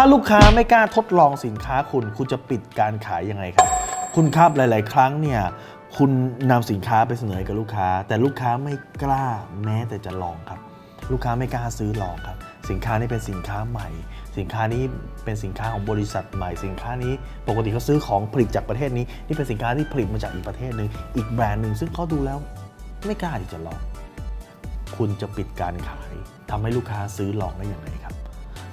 ถ้าลูกค้าไม่กล้าทดลองสินค้าคุณ คุณจะปิดการขายยังไงครับ คุณครับหลาย ๆ ครั้งเนี่ยคุณนำสินค้าไปเสนอให้กับลูกค้า แต่ลูกค้าไม่กล้าแม้แต่จะลองครับ ลูกค้าไม่กล้าซื้อลองครับ สินค้านี้เป็นสินค้าใหม่ สินค้านี้เป็นสินค้าของบริษัทใหม่ สินค้านี้ปกติเขาซื้อของผลิตจากประเทศนี้ นี่เป็นสินค้าที่ผลิตมาจากอีกประเทศหนึ่งอีกแบรนด์หนึ่งซึ่งเขาดูแล้วไม่กล้าที่จะลอง คุณจะปิดการขายทำให้ลูกค้าซื้อลองได้อย่างไรครับ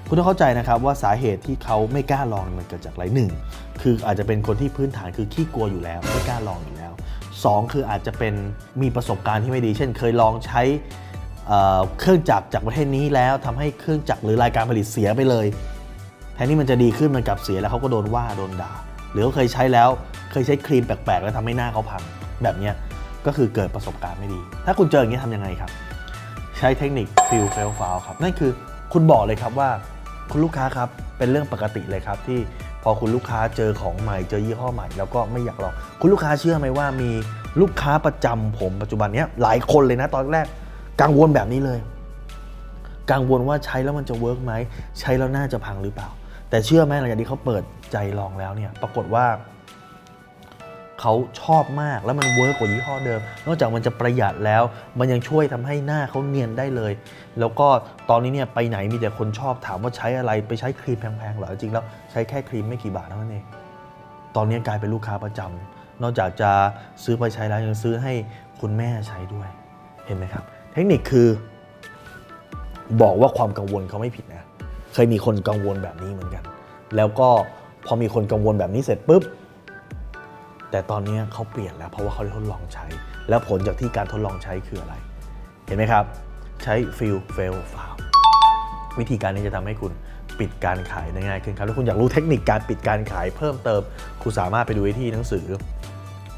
คุณต้องเข้าใจนะครับว่าสาเหตุที่เขาไม่กล้าลองมันเกิดจากอะไรหนึ่งคืออาจจะเป็นคนที่พื้นฐานคือขี้กลัวอยู่แล้ว ไม่กล้าลองอยู่แล้วสองคืออาจจะเป็นมีประสบการณ์ที่ไม่ดี เช่น เคยลองใช้เเครื่องจักรจากประเทศนี้แล้วทำให้เครื่องจักรหรือรายการผลิตเสียไปเลยแทนที่มันจะดีขึ้นมันกลับเสียแล้วเขาก็โดนว่าโดนด่า หรือเขาเคยใช้แล้วเคยใช้ครีมแปลกๆ แล้วทำให้หน้าเขาพังแบบนี้ก็คือเกิดประสบการณ์ไม่ดี ถ้าคุณเจออย่างนี้ทำยังไงครับ ใช้เทคนิค fill fail file ครับนั่นคือคุณบอกเลยครับว่า คุณลูกค้าครับ เป็นเรื่องปกติเลยครับที่พอคุณลูกค้าเจอของใหม่เจอยี่ห้อใหม่ แล้วก็ไม่อยากลองคุณลูกค้าเชื่อไหมว่ามีลูกค้าประจำผมปัจจุบันเนี้ยหลายคนเลยนะตอนแรกกังวลแบบนี้เลย กังวลว่าใช้แล้วมันจะเวิร์กไหมใช้แล้วน่าจะพังหรือเปล่า แต่เชื่อไหมหลังจากที่เขาเปิดใจลองแล้วเนี่ยปรากฏว่า เขาชอบมากแล้วมันเวิร์กกว่ายี่ห้อเดิม นอกจากมันจะประหยัดแล้ว มันยังช่วยทำให้หน้าเขาเนียนได้เลย แล้วก็ตอนนี้เนี่ยไปไหนมีแต่คนชอบถามว่าใช้อะไรไปใช้ครีมแพงๆเหรอจริงๆแล้วใช้แค่ครีมไม่กี่บาทเท่านั้นเองตอนนี้กลายเป็นลูกค้าประจำนอกจากจะซื้อไปใช้แล้วยังซื้อให้คุณแม่ใช้ด้วยเห็นไหมครับ เทคนิคคือ บอกว่าความกังวลเขาไม่ผิดนะ เคยมีคนกังวลแบบนี้เหมือนกัน แล้วก็พอมีคนกังวลแบบนี้เสร็จปุ๊บ แต่ตอนนี้เขาเปลี่ยนแล้วเพราะว่าเขาได้ทดลองใช้ แล้วผลจากที่การทดลองใช้คืออะไร เห็นไหมครับ ใช้ feel fail file วิธีการนี้จะทำให้คุณปิดการขายได้ง่ายขึ้นครับถ้าคุณอยากรู้เทคนิคการปิดการขายเพิ่มเติม คุณสามารถไปดูที่หนังสือ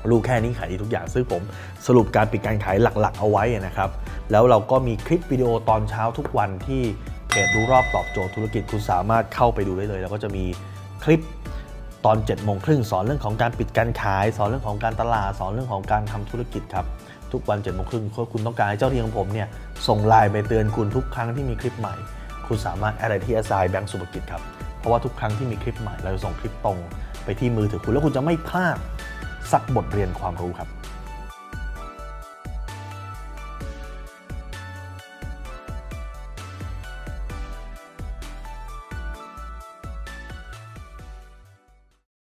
รู้แค่นี้ขายดีทุกอย่างซึ่งผมสรุปการปิดการขายหลักๆ เอาไว้นะครับ แล้วเราก็มีคลิปวิดีโอตอนเช้าทุกวันที่เพจรู้รอบตอบโจทย์ธุรกิจคุณสามารถเข้าไปดูได้เลย แล้วก็จะมีคลิป ตอน7จ็ดโมงครึ่งสอนเรื่องของการปิดการขาย สอนเรื่องของการตลาด สอนเรื่องของการทำธุรกิจครับ ทุกวัน7จ็ดโมงครึ่งคุณต้องการให้เจ้าที่ของผมเนี่ยส่งไลน์ไปเตือนคุณทุกครั้งที่มีคลิปใหม่ คุณสามารถแอดไลน์ที่ s อแบงก์สุภกิจครับ เพราะว่าทุกครั้งที่มีคลิปใหม่เราจะส่งคลิปตรง ไปที่มือถือคุณแล้วคุณจะไม่พลาดสักบทเรียนความรู้ครับ